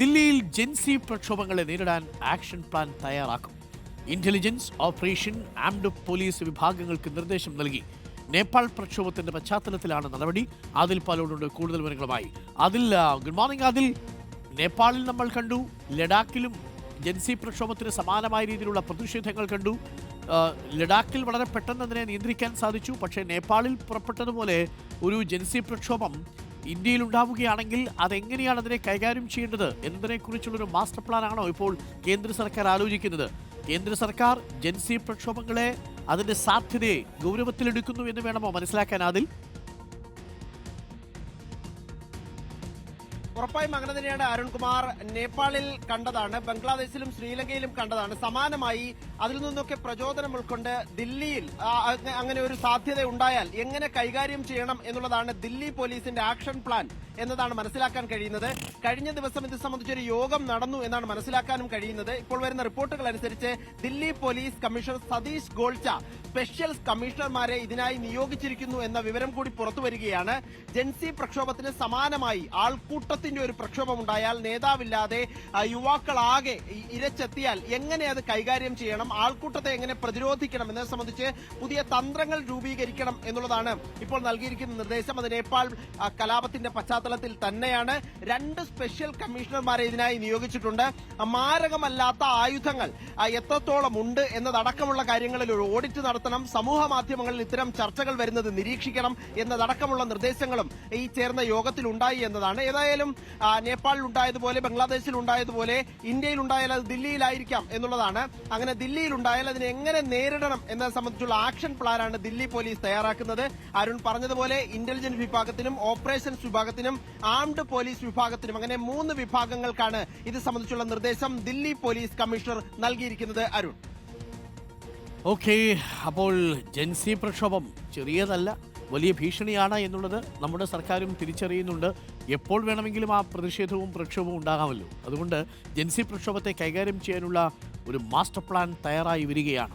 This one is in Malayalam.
ദില്ലിയിൽ ജെൻസി പ്രക്ഷോഭങ്ങളെ നേരിടാൻ ആക്ഷൻ പ്ലാൻ തയ്യാറാക്കും. ഇന്റലിജൻസ് ഓപ്പറേഷൻ ആംഡ് പോലീസ് വിഭാഗങ്ങൾക്ക് നിർദ്ദേശം നൽകി. നേപ്പാൾ പ്രക്ഷോഭത്തിന്റെ പശ്ചാത്തലത്തിലാണ് നടപടി. അതിൽ പാലോടുണ്ട് കൂടുതൽ വിവരങ്ങളുമായി. അതിൽ ഗുഡ് മോർണിംഗ് അതിൽ നേപ്പാളിൽ നമ്മൾ കണ്ടു. ലഡാക്കിലും ജൻസി പ്രക്ഷോഭത്തിന് സമാനമായ രീതിയിലുള്ള പ്രതിഷേധങ്ങൾ കണ്ടു. ലഡാക്കിൽ വളരെ പെട്ടെന്ന് അതിനെ നിയന്ത്രിക്കാൻ സാധിച്ചു. പക്ഷേ നേപ്പാളിൽ പുറപ്പെട്ടതുപോലെ ഒരു ജൻസി പ്രക്ഷോഭം ഇന്ത്യയിൽ ഉണ്ടാവുകയാണെങ്കിൽ അതെങ്ങനെയാണ് അതിനെ കൈകാര്യം ചെയ്യേണ്ടത് എന്നതിനെക്കുറിച്ചുള്ളൊരു മാസ്റ്റർ പ്ലാൻ ആണോ ഇപ്പോൾ കേന്ദ്ര സർക്കാർ ആലോചിക്കുന്നത്? കേന്ദ്ര സർക്കാർ ജൻസി പ്രക്ഷോഭങ്ങളെ അതിന്റെ സാധ്യതയെ ഗൗരവത്തിലെടുക്കുന്നു എന്ന് വേണമോ മനസ്സിലാക്കാൻ അതിൽ ഉറപ്പായും അങ്ങനെ തന്നെയാണ് അരുൺകുമാർ നേപ്പാളിൽ കണ്ടതാണ് ബംഗ്ലാദേശിലും ശ്രീലങ്കയിലും കണ്ടതാണ്. സമാനമായി അതിൽ നിന്നൊക്കെ പ്രചോദനം ഉൾക്കൊണ്ട് ദില്ലിയിൽ അങ്ങനെ ഒരു സാധ്യത ഉണ്ടായാൽ എങ്ങനെ കൈകാര്യം ചെയ്യണം എന്നുള്ളതാണ് ദില്ലി പോലീസിന്റെ ആക്ഷൻ പ്ലാൻ എന്നതാണ് മനസ്സിലാക്കാൻ കഴിയുന്നത്. കഴിഞ്ഞ ദിവസം ഇത് സംബന്ധിച്ചൊരു യോഗം നടന്നു എന്നാണ് മനസ്സിലാക്കാനും കഴിയുന്നത്. ഇപ്പോൾ വരുന്ന റിപ്പോർട്ടുകൾ അനുസരിച്ച് Delhi police commissioner Satish Golcha special കമ്മീഷണർമാരെ ഇതിനായി നിയോഗിച്ചിരിക്കുന്നു എന്ന വിവരം കൂടി പുറത്തു വരികയാണ് ജൻസി പ്രക്ഷോഭത്തിന് സമാനമായി ആൾക്കൂട്ടത്തിന്റെ ഒരു പ്രക്ഷോഭം ഉണ്ടായാൽ നേതാവില്ലാതെ യുവാക്കളാകെ ഇരച്ചെത്തിയാൽ എങ്ങനെ അത് കൈകാര്യം ചെയ്യണം? ആൾക്കൂട്ടത്തെ എങ്ങനെ പ്രതിരോധിക്കണം എന്നത് സംബന്ധിച്ച് പുതിയ തന്ത്രങ്ങൾ രൂപീകരിക്കണം എന്നുള്ളതാണ് ഇപ്പോൾ നൽകിയിരിക്കുന്ന നിർദ്ദേശം. അത് നേപ്പാൾ കലാപത്തിന്റെ പശ്ചാത്തലത്തിൽ തന്നെയാണ്. രണ്ട് സ്പെഷ്യൽ കമ്മീഷണർമാരെ ഇതിനായി നിയോഗിച്ചിട്ടുണ്ട്. മാരകമല്ലാത്ത ആയുധങ്ങൾ എത്രത്തോളം ഉണ്ട് എന്നതടക്കമുള്ള കാര്യങ്ങളിൽ ഒരു ഓഡിറ്റ് നടത്തണം. സമൂഹ മാധ്യമങ്ങളിൽ ഇത്തരം ചർച്ചകൾ വരുന്നത് നിരീക്ഷിക്കണം എന്നതടക്കമുള്ള നിർദ്ദേശങ്ങളും ഈ ചേർന്ന യോഗത്തിൽ ഉണ്ടായി എന്നതാണ്. ഏതായാലും നേപ്പാളിൽ ഉണ്ടായതുപോലെ ബംഗ്ലാദേശിൽ ഉണ്ടായതുപോലെ ഇന്ത്യയിൽ ഉണ്ടായാൽ അത് ദില്ലിയിലായിരിക്കാം എന്നുള്ളതാണ്. അങ്ങനെ ദില്ലിയിൽ ഉണ്ടായാൽ അതിനെ എങ്ങനെ നേരിടണം എന്നത് സംബന്ധിച്ചുള്ള ആക്ഷൻ പ്ലാനാണ് ദില്ലി പോലീസ് തയ്യാറാക്കുന്നത്. അരുൺ പറഞ്ഞതുപോലെ ഇന്റലിജൻസ് വിഭാഗത്തിനും ഓപ്പറേഷൻസ് വിഭാഗത്തിനും ആംഡ് പോലീസ് വിഭാഗത്തിനും അങ്ങനെ മൂന്ന് വിഭാഗങ്ങൾക്കാണ് ഇത് സംബന്ധിച്ചുള്ള നിർദ്ദേശം ദില്ലി പോലീസ് കമ്മീഷണർ നൽകിയിരിക്കുന്നത്. അരുൺ. ഓക്കെ അപ്പോൾ ജൻസി പ്രക്ഷോഭം ചെറിയതല്ല. വലിയ ഭീഷണിയാണ് എന്നുള്ളത് നമ്മുടെ സർക്കാരും തിരിച്ചറിയുന്നുണ്ട്. എപ്പോൾ വേണമെങ്കിലും ആ പ്രതിഷേധവും പ്രക്ഷോഭവും ഉണ്ടാകാമല്ലോ. അതുകൊണ്ട് ജൻസി പ്രക്ഷോഭത്തെ കൈകാര്യം ചെയ്യാനുള്ള ഒരു മാസ്റ്റർ പ്ലാൻ തയ്യാറായി വരികയാണ്.